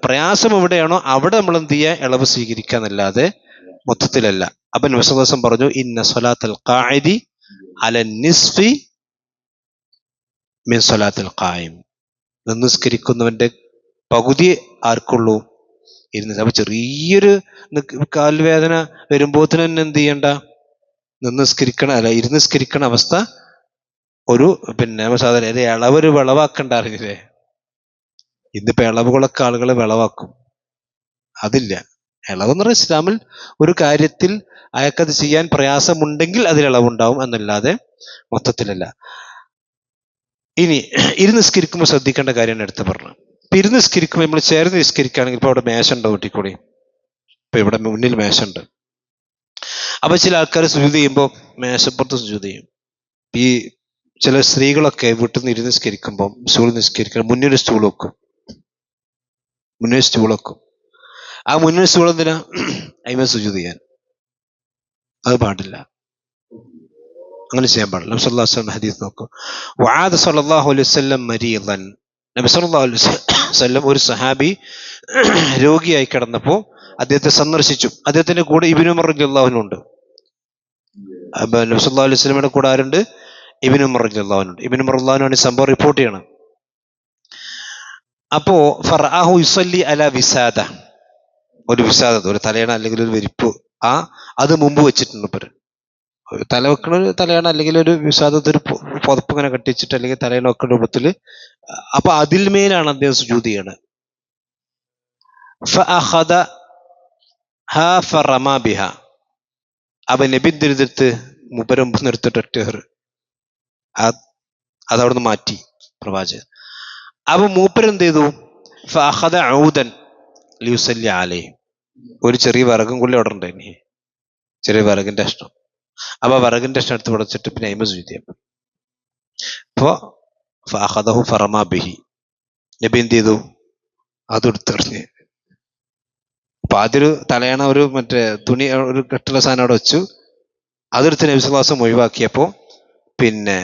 പ്രയാസം എവിടെയാണോ അവിടെ നമ്മൾ എന്ത് ചെയ്യുക? ഇളവ് സ്വീകരിക്കുക എന്നല്ലാതെ മൊത്തത്തിലല്ല. അപ്പൊ നബിസ്വസം പറഞ്ഞു ഇന്ന സൊലാത്തൽ കായതി അല നിസ്ഫി മിൻ സൊലാത്തൽ ഖായിം. നിസ്കരിക്കുന്നവന്റെ പകുതി ആർക്കുള്ളൂ? ഇരുന്ന് അപ്പൊ ചെറിയൊരു കാൽവേദന വരുമ്പോത്തിന് തന്നെ എന്ത് ചെയ്യണ്ട? നിസ്കരിക്കണ അല്ല ഇരുന്ന് സ്കരിക്കണ അവസ്ഥ ഒരു പിന്നെ സാധാരണ ഒരു ഇളവൊരു വിളവാക്കണ്ട അറിഞ്ഞില്ലേ? ഇന്നിപ്പോ ഇളവുകളൊക്കെ ആളുകൾ വിളവാക്കും. അതില്ല. ഇളവെന്ന് പറഞ്ഞാൽ ഇസ്ലാമിൽ ഒരു കാര്യത്തിൽ അയാൾക്കത് ചെയ്യാൻ പ്രയാസമുണ്ടെങ്കിൽ അതിൽ ഇളവുണ്ടാവും എന്നല്ലാതെ മൊത്തത്തിലല്ല. ഇനി ഇരുന്ന് നിസ്കരിക്കുമ്പോൾ ശ്രദ്ധിക്കേണ്ട കാര്യമാണ് എടുത്ത് പറഞ്ഞു. നിസ്കരിക്കുമ്പോൾ നമ്മൾ ചേർന്ന് നിസ്കരിക്കുകയാണെങ്കിൽ ഇപ്പൊ അവിടെ മേശ ഉണ്ടോ കൂട്ടിക്കൂടി. ഇപ്പൊ ഇവിടെ മുന്നിൽ മേശ ഉണ്ട് അപ്പൊ ചില ആൾക്കാർ സുജൂത് ചെയ്യുമ്പോൾ മേശപ്പുറത്ത് സുജൂത് ചെയ്യും. ഈ ചില സ്ത്രീകളൊക്കെ വീട്ടിൽ നിന്ന് ഇരുന്ന് നിസ്കരിക്കുമ്പോൾ സ്റ്റൂൾ നിസ്കരിക്കണം മുന്നിൽ സ്റ്റൂൾ വെക്കും. മുന്നിൽ സ്റ്റൂൾ വെക്കും. ആ മുന്നിൽ സ്റ്റൂൾ എന്തിനാ? അയിമ സുജൂത് ചെയ്യാൻ. അത് പാടില്ല. അങ്ങനെ ചെയ്യാൻ പാടില്ല. വസല്ലം ഹദീസ് നോക്കും. വആദ സല്ലല്ലാഹു അലൈഹി വസല്ലം നബി സല്ലല്ലാഹു അലൈഹി വസല്ലം ഒരു സഹാബി രോഗിയായി കിടന്നപ്പോൾ അദ്ദേഹത്തെ സന്ദർശിച്ചു. അദ്ദേഹത്തിന്റെ കൂടെ ഇബ്നു ഉമർ റളിയല്ലാഹു ഉണ്ട്. അപ്പൊ നബി സല്ലല്ലാഹു അലൈഹി വസല്ലമയുടെ കൂടെ ആരുണ്ട്? ഇബ്നു ഉമർ റളിയല്ലാഹു ഉണ്ട്. ഇബ്നു ഉമർ റളിയല്ലാഹു ആണ് ഈ സംഭവം റിപ്പോർട്ട് ചെയ്യണം. അപ്പോ ഫർആഹു യുസല്ലി അല വിസാദ. ഒരു വിസാദ ഒരു തലയണ അല്ലെങ്കിൽ ഒരു വിരിപ്പ്. ആ അത് മുമ്പ് വെച്ചിട്ടുണ്ട് ഇപ്പൊ ഒരു തല വെക്കണ ഒരു തലയണ അല്ലെങ്കിൽ ഒരു വിഷാദത്തെ ഒരു പുതപ്പ് ഇങ്ങനെ കെട്ടിച്ചിട്ട് അല്ലെങ്കിൽ തലയിലൊക്കെ രൂപത്തിൽ അപ്പൊ അതിൽ മേലാണ് അദ്ദേഹം സുജൂതി ചെയ്യണത് അപ്പൊ നബി ദുരിതത്ത് മുപ്പരമ്പ് നിർത്തിട്ട് അതവിടുന്ന് മാറ്റി പ്രവാചകൻ. അപ്പൊ മൂപ്പരെന്ത് ചെയ്തു? ഫഅഖദ ഔദൻ ലിയുസല്ലി അലൈഹി. ഒരു ചെറിയ വിറകും കൊള്ളി അവിടെ ഉണ്ടായിരുന്നു ചെറിയ വിറകിന്റെ അഷ്ടം അപ്പൊ വിറകിന്റെ അഷ്ടം എടുത്ത് പടച്ചിട്ട് പിന്നെ അയിമ സുജിത്തിയ അപ്പോ ഫഅഖദഹു ഫറമാ ബിഹി. നബി എന്ത് ചെയ്തു അത് എടുത്തെറിഞ്ഞ് അപ്പൊ ആദ്യൊരു തലയണ ഒരു മറ്റേ തുണി ഒരു കെട്ടുള്ള സാധനം അവിടെ വെച്ചു. അതെടുത്ത് നബിസ്വാസം ഒഴിവാക്കിയപ്പോ പിന്നെ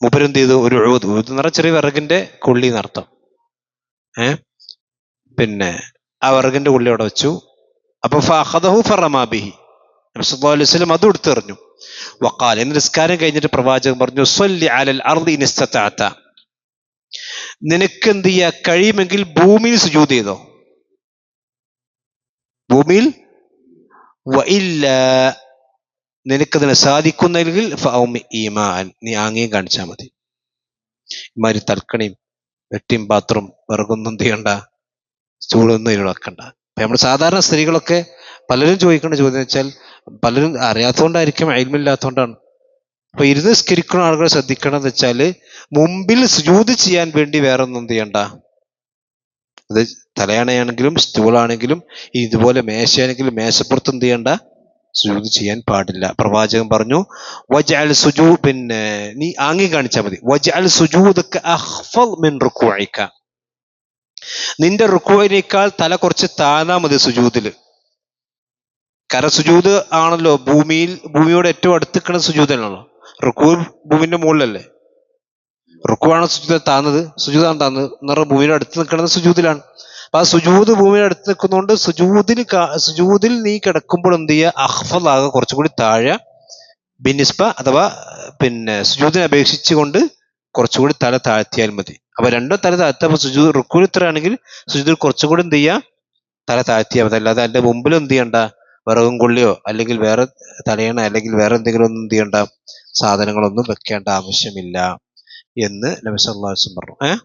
മുപ്പരെന്ത് ചെയ്തു ഒരു ഉഴുത് ഉഴുത് എന്ന് പറഞ്ഞാൽ ചെറിയ വിറകിന്റെ കൊള്ളി നടത്തം ഏ? പിന്നെ ആ വിറകിന്റെ കൊള്ളി അവിടെ വെച്ചു. അപ്പൊ ഫഹദഹു ഫറമാ ബിഹി നബി സല്ലല്ലാഹു അലൈഹി വസല്ലം അതും എടുത്തെറിഞ്ഞു വക്കാൽ എന്ന് നിസ്കാരം കഴിഞ്ഞിട്ട് പ്രവാചകൻ പറഞ്ഞു അലൽ അർദി നിനക്ക് എന്ത് ചെയ്യാ? കഴിയുമെങ്കിൽ ഭൂമിയിൽ സുജൂത് ചെയ്തോ? ഭൂമിയിൽ? ഇല്ല. നിനക്കതിന് ഈമാൻ. നീ ആംഗ്യം കാണിച്ചാൽ മതി. ഇമാരി തൽക്കണിയും വെട്ടിയും പാത്രം വിറകൊന്നും ചെയ്യണ്ട? ചൂടൊന്നും ഇതിൽ അപ്പൊ നമ്മൾ സാധാരണ സ്ത്രീകളൊക്കെ പലരും ചോദിക്കേണ്ട ചോദ്യം വെച്ചാൽ പലരും അറിയാത്തതുകൊണ്ടായിരിക്കും അയൽമില്ലാത്തതുകൊണ്ടാണ് അപ്പൊ ഇരുന്ന് സ്കരിക്കുന്ന ആളുകൾ ശ്രദ്ധിക്കണം എന്ന് വെച്ചാൽ മുമ്പിൽ സുജൂത് ചെയ്യാൻ വേണ്ടി വേറെ ഒന്നും ചെയ്യണ്ട. അത് തലയണയാണെങ്കിലും സ്റ്റൂളാണെങ്കിലും ഇതുപോലെ മേശയാണെങ്കിലും മേശപ്പുറത്ത് എന്ത് ചെയ്യണ്ട? സുജൂത് ചെയ്യാൻ പാടില്ല. പ്രവാചകൻ പറഞ്ഞു വജഅൽ സുജൂ പിന്നെ നീ ആംഗ്യം കാണിച്ചാൽ മതി. വജഅൽ സുജൂദക അഖ്ഫൽ മിൻ റുക്കൂഇക നിന്റെ റുക്കുവിനേക്കാൾ തല കുറച്ച് താനാ മതി സുജൂദിൽ കാരണം സുജൂത് ആണല്ലോ ഭൂമിയിൽ ഭൂമിയോട് ഏറ്റവും അടുത്ത് നിൽക്കുന്ന സുജൂദാണല്ലോ റുക്കൂ ഭൂമിന്റെ മുകളിലല്ലേ? റുക്കുവാണ് സുജൂത താന്നത് സുജൂദാണ് താന്നത് എന്ന് പറഞ്ഞാൽ ഭൂമിയുടെ അടുത്ത് നിൽക്കുന്നത് സുജൂതിലാണ്. അപ്പൊ ആ സുജൂത് ഭൂമിയുടെ അടുത്ത് നിൽക്കുന്നതുകൊണ്ട് സുജൂതിൽ സുജൂദിൽ നീ കിടക്കുമ്പോൾ എന്ത് ചെയ്യുക? അഹ്ഫലാകെ കുറച്ചും കൂടി താഴെ ബിനിസ്ബ അഥവാ പിന്നെ സുജൂതിനെ അപേക്ഷിച്ചുകൊണ്ട് കുറച്ചുകൂടി തല താഴ്ത്തിയാൽ മതി. അപ്പൊ രണ്ടോ തല താഴ്ത്ത അപ്പൊ സുജൂ റുക്കൂൽ ഇത്ര ആണെങ്കിൽ സുജൂദിൽ കുറച്ചും കൂടി എന്ത് ചെയ്യുക? തല താഴ്ത്തിയാൽ മതി. അല്ലാതെ അതിന്റെ മുമ്പിൽ എന്ത് ചെയ്യണ്ട? വിറകും കൊള്ളിയോ? അല്ലെങ്കിൽ വേറെ തലയണ അല്ലെങ്കിൽ വേറെ എന്തെങ്കിലും ഒന്നും എന്ത് ചെയ്യണ്ട? സാധനങ്ങളൊന്നും വെക്കേണ്ട ആവശ്യമില്ല എന്ന് നബി വസല്ലം പറഞ്ഞു. ഏ?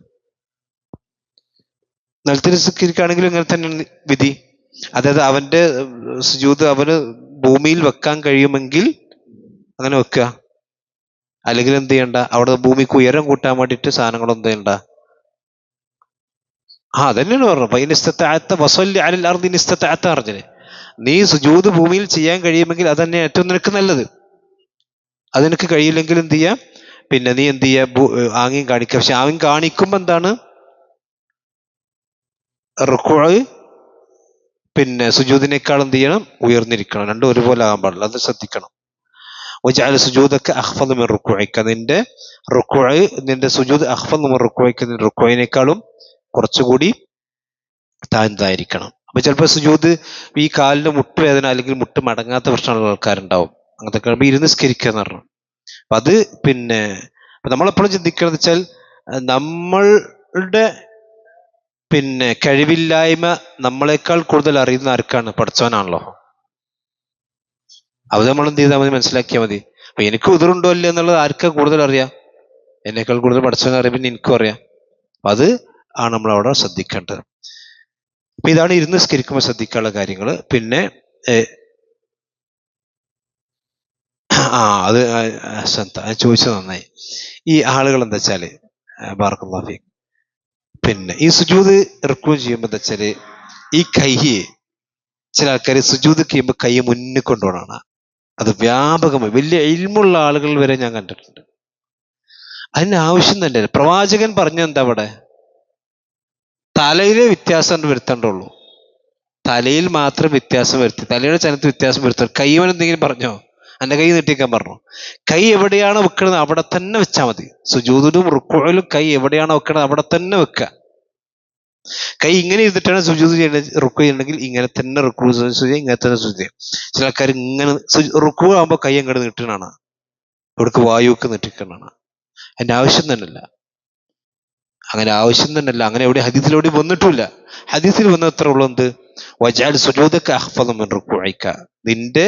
നിലത്തിന് നിസ്കരിക്കുകയാണെങ്കിലും ഇങ്ങനെ തന്നെയാണ് വിധി. അതായത് അവന്റെ സുജൂത് അവന് ഭൂമിയിൽ വെക്കാൻ കഴിയുമെങ്കിൽ അങ്ങനെ വെക്കുക അല്ലെങ്കിൽ എന്ത് ചെയ്യണ്ട? അവിടെ ഭൂമിക്ക് ഉയരം കൂട്ടാൻ വേണ്ടിയിട്ട് സാധനങ്ങളൊന്നും ചെയ്യണ്ട? ആ അതന്നെയാണ് പറഞ്ഞു പൈനിസ്തത്താത്ത വസല്ലി അലൽ അർദി നിസ്തത്താത്ത പറഞ്ഞത് നീ സുജൂത് ഭൂമിയിൽ ചെയ്യാൻ കഴിയുമെങ്കിൽ അതന്നെ ഏറ്റവും നിനക്ക് നല്ലത്. അത് നിനക്ക് കഴിയില്ലെങ്കിൽ എന്ത് ചെയ്യാം? പിന്നെ നീ എന്ത് ചെയ്യാ? ഭൂ- ആംഗ്യം കാണിക്കുക പക്ഷെ ആംഗ്യം കാണിക്കുമ്പോ എന്താണ്? പിന്നെ സുജൂദിനേക്കാൾ എന്ത് ചെയ്യണം? ഉയർന്നിരിക്കണം. രണ്ടും ഒരുപോലെ ആകാൻ പാടില്ല. അത് ശ്രദ്ധിക്കണം. വജഅൽ സുജൂദക അഖ്ഫദ മിൻ റുക്കുഴയ്ക്ക നിന്റെ റുക്കുഴ നിന്റെ സുജൂദ് അഹ്ഫദ് മിൻ റുക്കുഇക നിന്റെ റുക്കുഴയിനേക്കാളും കുറച്ചുകൂടി താഴ്ന്നതായിരിക്കണം. അപ്പൊ ചിലപ്പോൾ സുജൂദ് ഈ കാലിന് മുട്ട് വേദന അല്ലെങ്കിൽ മുട്ട് മടങ്ങാത്ത പ്രശ്നമുള്ള ആൾക്കാരുണ്ടാവും. അങ്ങനത്തെ കഴിയുമ്പോൾ ഇരുന്ന് സ്കരിക്കുക എന്ന് പറഞ്ഞു അപ്പൊ അത് പിന്നെ അപ്പൊ നമ്മളെപ്പോഴും ചിന്തിക്കണമെന്ന് വെച്ചാൽ നമ്മളുടെ പിന്നെ കഴിവില്ലായ്മ നമ്മളെക്കാൾ കൂടുതൽ അറിയുന്ന ആർക്കാണ്? പഠിച്ചവനാണല്ലോ. അത് നമ്മൾ എന്ത് ചെയ്താൽ മതി? മനസ്സിലാക്കിയാൽ മതി. അപ്പൊ എനിക്ക് ഉതിറുണ്ടോ ഇല്ല എന്നുള്ളത് ആർക്കാ കൂടുതൽ അറിയാം? എന്നേക്കാൾ കൂടുതൽ പഠിച്ചവനറിയാം പിന്നെ എനിക്കും അറിയാം. അത് ആണ് നമ്മൾ അവിടെ ശ്രദ്ധിക്കേണ്ടത്. അപ്പൊ ഇതാണ് ഇരുന്ന് സ്കരിക്കുമ്പോൾ ശ്രദ്ധിക്കാനുള്ള കാര്യങ്ങൾ പിന്നെ ആ അത് ചോദിച്ചത് നന്നായി. ഈ ആളുകൾ എന്താ വെച്ചാൽ ബാർക്കുല്ലാഫി പിന്നെ ഈ സുജൂത് ഇറക്കുകയും ചെയ്യുമ്പോൾ എന്താ വെച്ചാൽ ഈ കൈ ചില ആൾക്കാർ സുജൂത് ചെയ്യുമ്പോൾ കൈ മുന്നിൽ കൊണ്ടുപോകണം അത് വ്യാപകമായി വലിയ ഇൽമുള്ള ആളുകൾ വരെ ഞാൻ കണ്ടിട്ടുണ്ട്. അതിന് ആവശ്യം തന്നെ പ്രവാചകൻ പറഞ്ഞ എന്താ അവിടെ? തലയിലെ വ്യത്യാസം വരുത്തേണ്ടുള്ളൂ തലയിൽ മാത്രം വ്യത്യാസം വരുത്തി. തലയുടെ ചലനത്തിൽ വ്യത്യാസം വരുത്തുക കൈവൻ എന്തെങ്കിലും പറഞ്ഞോ? എന്റെ കൈ നീട്ടിക്കാൻ പറഞ്ഞു? കൈ എവിടെയാണ് വെക്കണത് അവിടെ തന്നെ വെച്ചാൽ മതി. സുജൂതിലും റുക്കോയിലും കൈ എവിടെയാണോ വെക്കണത് അവിടെ തന്നെ വെക്കുക. കൈ ഇങ്ങനെ ഇരുന്നിട്ടാണ് സുജൂത് ചെയ്യേണ്ടത് റുക്കു ചെയ്യണമെങ്കിൽ ഇങ്ങനെ തന്നെ റുക്കു ചെയ്യുക ഇങ്ങനെ തന്നെ സുജൂദ് ചെയ്യും. ചില ആൾക്കാർ ഇങ്ങനെ റുക്കു ആകുമ്പോൾ കൈ അങ്ങോട്ട് നീട്ടണാണ് വായു ഒക്കെ നീട്ടിക്കണാണ് അതിന്റെ ആവശ്യം തന്നെയല്ല. അങ്ങനെ ആവശ്യം തന്നെയല്ല. അങ്ങനെ എവിടെ ഹദീസിലൂടെ വന്നിട്ടില്ല ഹദീസിൽ വന്ന എത്ര ഉള്ളൂ എന്ത്? വജാൽ സുജൂദക്ക് അഹ്ഫദുമിൻ റുക്കുഴയ്ക്ക നിന്റെ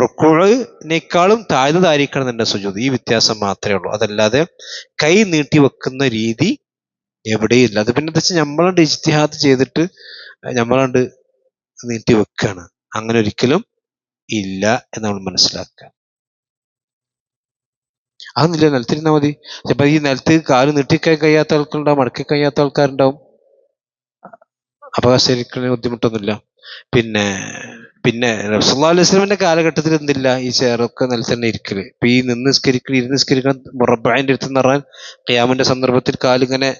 റുക്കുഴിനേക്കാളും താഴ്ന്നതായിരിക്കണം നിന്റെ സുജൂദ്. ഈ വ്യത്യാസം മാത്രമേ ഉള്ളൂ. അതല്ലാതെ കൈ നീട്ടി വെക്കുന്ന രീതി എവിടെയില്ല. അത് പിന്നെ എന്താ വെച്ചാൽ നമ്മളണ്ട് ഇജ്തിഹാദ് ചെയ്തിട്ട് നമ്മളണ്ട് നീട്ടി വെക്കാണ്. അങ്ങനെ ഒരിക്കലും ഇല്ല എന്ന് നമ്മൾ മനസ്സിലാക്കുക. അതൊന്നുമില്ല നിലത്തിരുന്നാൽ മതി. ചിലപ്പോൾ ഈ നിലത്ത് കാൽ നീട്ടിക്കാൻ കഴിയാത്ത ആൾക്കാരുണ്ടാവും മടക്കി കഴിയാത്ത ആൾക്കാരുണ്ടാവും. അപകടശരിക്കുന്ന ബുദ്ധിമുട്ടൊന്നുമില്ല. പിന്നെ പിന്നെ റസല്ലാ അലൈഹി സ്വലമിന്റെ കാലഘട്ടത്തിൽ എന്തില്ല ഈ ചെയറൊക്കെ നിലത്ത് തന്നെ ഇരിക്കൽ. ഇപ്പൊ ഈ നിന്ന് നിസ്കരിക്കൽ ഇരുന്ന് നിസ്കരിക്കണം മുറബായന്റെ അടുത്ത് എന്ന് പറഞ്ഞാൽ ഖിയാമിന്റെ സന്ദർഭത്തിൽ കാലിങ്ങനെ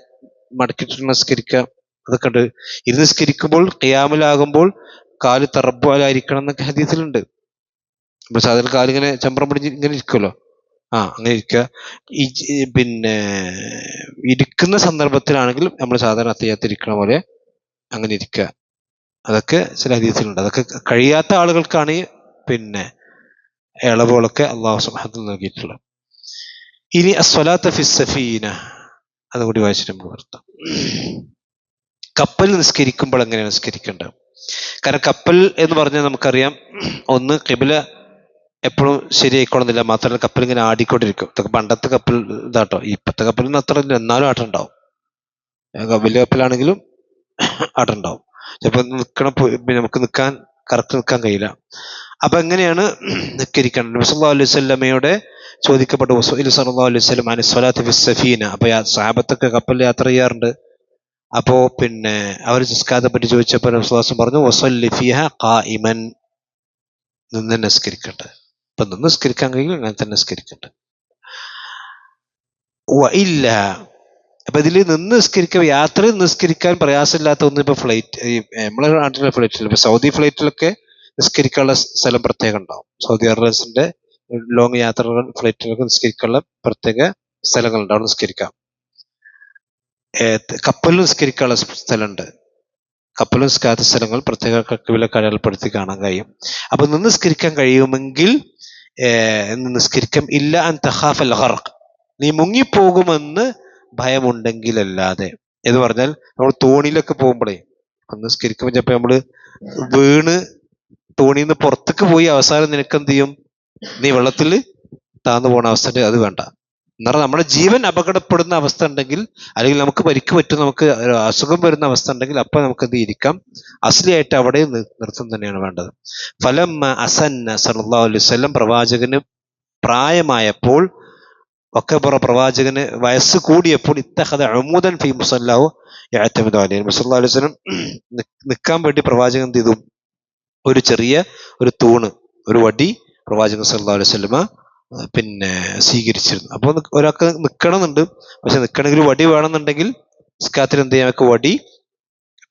മടക്കിയിട്ട് നിസ്കരിക്കുക അതൊക്കെ ഉണ്ട്. ഇരുന്ന് നിസ്കരിക്കുമ്പോൾ ഖിയാമിലാകുമ്പോൾ കാൽ തറബുലായിരിക്കണം എന്നൊക്കെ ഹദീസിലുണ്ട്. അപ്പൊ സാധാരണ കാലിങ്ങനെ ചമ്പ്രം പിടിച്ച് ഇങ്ങനെ ഇരിക്കുമല്ലോ ആ അങ്ങനെ ഇരിക്കുക ഈ പിന്നെ ഇരിക്കുന്ന സന്ദർഭത്തിലാണെങ്കിൽ നമ്മൾ സാധാരണ അത്തയ്യത്തിരിക്കണ പോലെ അങ്ങനെ ഇരിക്കുക അതൊക്കെ ചില ഹദീസിലുണ്ട്. അതൊക്കെ കഴിയാത്ത ആളുകൾക്കാണ് പിന്നെ ഇളവുകളൊക്കെ അള്ളാഹു സുബ്ഹാനഹു നൽകിയിട്ടുള്ളത്. ഇനി അസ്വലാത്ത ഫിസഫീന അതുകൂടി വായിച്ചിട്ട് നമുക്ക് വർത്തം കപ്പൽ നിസ്കരിക്കുമ്പോൾ എങ്ങനെയാണ് നിസ്കരിക്കേണ്ടത്? കാരണം കപ്പൽ എന്ന് പറഞ്ഞാൽ നമുക്കറിയാം ഒന്ന് കിബില എപ്പോഴും ശരിയായിക്കോണമെന്നില്ല മാത്രമല്ല കപ്പൽ ഇങ്ങനെ ആടിക്കൊണ്ടിരിക്കും. ഇതൊക്കെ പണ്ടത്തെ കപ്പൽ ഇതാട്ടോ. ഇപ്പത്തെ കപ്പലിന് അത്ര ഇല്ല. എന്നാലും ആട്ടം ഉണ്ടാവും ഏഹ് വലിയ കപ്പലാണെങ്കിലും ആട്ടം ഉണ്ടാവും ചിലപ്പോൾ പിന്നെ നമുക്ക് നിൽക്കാൻ കറക്റ്റ് നിൽക്കാൻ കഴിയില്ല. അപ്പൊ എങ്ങനെയാണ് നിൽക്കിരിക്കണം നബി സല്ലല്ലാഹു അലൈഹി വസല്ലമയുടെ ചോദിക്കപ്പെട്ട വസൂൽ സല്ലല്ലാഹു അലൈഹി വസല്ലം അനി സ്വലാത്ത് ഫി സഫീന. അപ്പൊ സാബത്തൊക്കെ കപ്പലിൽ യാത്ര ചെയ്യാറുണ്ട്. അപ്പോ പിന്നെ അവർ നിസ്കാരത്തെ പറ്റി ചോദിച്ചപ്പോൾ വിശ്വാസം പറഞ്ഞു വസല്ലി ഫിഹ ഖായിമൻ നിന്ന് നിസ്കരിക്കട്ടെ. നിന്ന് നിസ്കരിക്കാൻ കഴിയും അങ്ങനെ തന്നെ നിസ്കരിക്കട്ടെ ഇല്ല. അപ്പൊ ഇതിൽ നിന്ന് നിസ്കരിക്കുക യാത്രയിൽ നിസ്കരിക്കാൻ പ്രയാസമില്ലാത്ത ഒന്ന് ഇപ്പൊ ഫ്ലൈറ്റ് നമ്മളെ നാട്ടിലെ ഫ്ലൈറ്റിൽ ഇപ്പൊ സൗദി ഫ്ലൈറ്റിലൊക്കെ നിസ്കരിക്കാനുള്ള സ്ഥലം പ്രത്യേകം ഉണ്ടാവും. സൗദി എയർലൈൻസിന്റെ ലോങ് യാത്ര ഫ്ലൈറ്റിലൊക്കെ നിസ്കരിക്കാനുള്ള പ്രത്യേക സ്ഥലങ്ങളുണ്ട്. അവിടെ നിസ്കരിക്കാം കപ്പലിൽ നിസ്കരിക്കാനുള്ള സ്ഥലമുണ്ട്. കപ്പലിൽ സ്കാത്ത സ്ഥലങ്ങൾ പ്രത്യേക കക്കുവിലൊക്കെ അടയാളപ്പെടുത്തി കാണാൻ കഴിയും. അപ്പൊ നിസ്കരിക്കാൻ കഴിയുമെങ്കിൽ നിസ്കരിക്കം. ഇല്ല അൻ തഹാഫ് അൽ ഖർഖ്. നീ മുങ്ങിപ്പോകുമെന്ന് ഭയമുണ്ടെങ്കിലല്ലാതെ. എന്ന് പറഞ്ഞാൽ നമ്മൾ തോണിയിലൊക്കെ പോകുമ്പോഴേ നിസ്കരിക്കുമ്പോൾ ചിലപ്പോ നമ്മൾ വീണ് തോണിയിൽ നിന്ന് പുറത്തേക്ക് പോയി അവസാനം നിനക്ക് എന്ത് ചെയ്യും? നീ വെള്ളത്തിൽ താന്നു പോണ അവസ്ഥ അത് വേണ്ട. എന്ന് പറഞ്ഞാൽ നമ്മുടെ ജീവൻ അപകടപ്പെടുന്ന അവസ്ഥ ഉണ്ടെങ്കിൽ അല്ലെങ്കിൽ നമുക്ക് പരിക്ക് പറ്റും നമുക്ക് അസുഖം വരുന്ന അവസ്ഥ ഉണ്ടെങ്കിൽ അപ്പൊ നമുക്ക് എന്ത് ഇരിക്കാം? അസ്ലിയായിട്ട് അവിടെ നൃത്തം തന്നെയാണ് വേണ്ടത്. ഫലം അസന്ന സല്ലല്ലാഹു അലൈഹി വസല്ലം പ്രവാചകന് പ്രായമായപ്പോൾ ഒക്കെ പുറ പ്രവാചകന് വയസ്സ് കൂടിയപ്പോൾ ഇത്തഹദ അമൂദൻ ഫി മുസല്ലാഹു യഅ്തമിദു അലൈഹി നബി സല്ലല്ലാഹു അലൈഹി സ്വലം നിൽക്കാൻ വേണ്ടി പ്രവാചകൻ ചെയ്തു? ഒരു ചെറിയ ഒരു തൂണ് ഒരു വടി പ്രവാചകൻ സല്ലല്ലാഹു അലൈഹി വസല്ലമ ആ, പിന്നെ സ്വീകരിച്ചിരുന്നു. അപ്പോൾ ഒരാൾക്ക് നിൽക്കണമെന്നുണ്ട് പക്ഷെ നിൽക്കണമെങ്കിൽ വടി വേണമെന്നുണ്ടെങ്കിൽ നിസ്കാരത്തിൽ എന്ത് ചെയ്യാം? വടി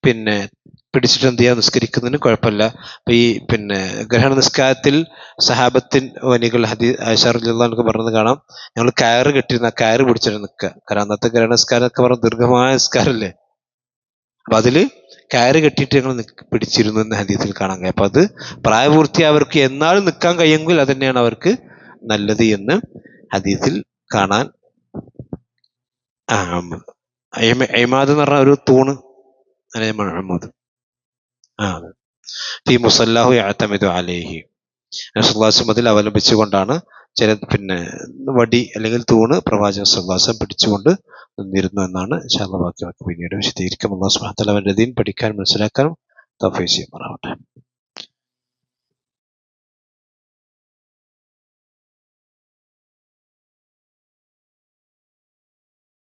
പിന്നെ പിടിച്ചിട്ട് എന്ത് ചെയ്യാം? നിസ്കരിക്കുന്നതിന് കുഴപ്പമില്ല. അപ്പൊ ഈ പിന്നെ ഗ്രഹണ നിസ്കാരത്തിൽ സഹാബത്തിൻ വനികൾ ഹദി ആയിഷാർക്ക് പറഞ്ഞത് കാണാം. ഞങ്ങൾ കയറ് കെട്ടിരുന്ന. കയറ് പിടിച്ചിട്ട് നിൽക്കുക. കാരണം അന്നത്തെ ഗ്രഹണ നിസ്കാരം ഒക്കെ പറഞ്ഞ ദീർഘമായ നിസ്കാരമല്ലേ? അപ്പൊ അതിൽ കയറ് കെട്ടിയിട്ട് ഞങ്ങൾ പിടിച്ചിരുന്നു എന്ന് ഹദീസിൽ കാണാൻ കഴിയും. അപ്പൊ അത് പ്രായപൂർത്തി അവർക്ക് എന്നാലും നിൽക്കാൻ കഴിയുമെങ്കിൽ അത് തന്നെയാണ് അവർക്ക് നല്ലത് എന്ന് ഹദീസിൽ കാണാൻ ഐമാദ് എന്ന് പറഞ്ഞ ഒരു തൂണ് അല്ലെ മുഹമ്മദ് ആ. ഫി മുസല്ലാഹു യഅ്തമിദു അലൈഹി. നസുല്ലാസും അതിൽ അവലംബിച്ചുകൊണ്ടാണ് ചില പിന്നെ വടി അല്ലെങ്കിൽ തൂണ് പ്രവാചകൻ സുല്ലാസം പിടിച്ചുകൊണ്ട് നിന്നിരുന്നു എന്നാണ് ശാലബാക്കി പിന്നീട് വിശദീകരിക്കും അള്ളാഹു സുഹാത്തല വ ദീൻ പഠിക്കാൻ മനസ്സിലാക്കാനും തഫീസ് ചെയ്യുമാറാവട്ടെ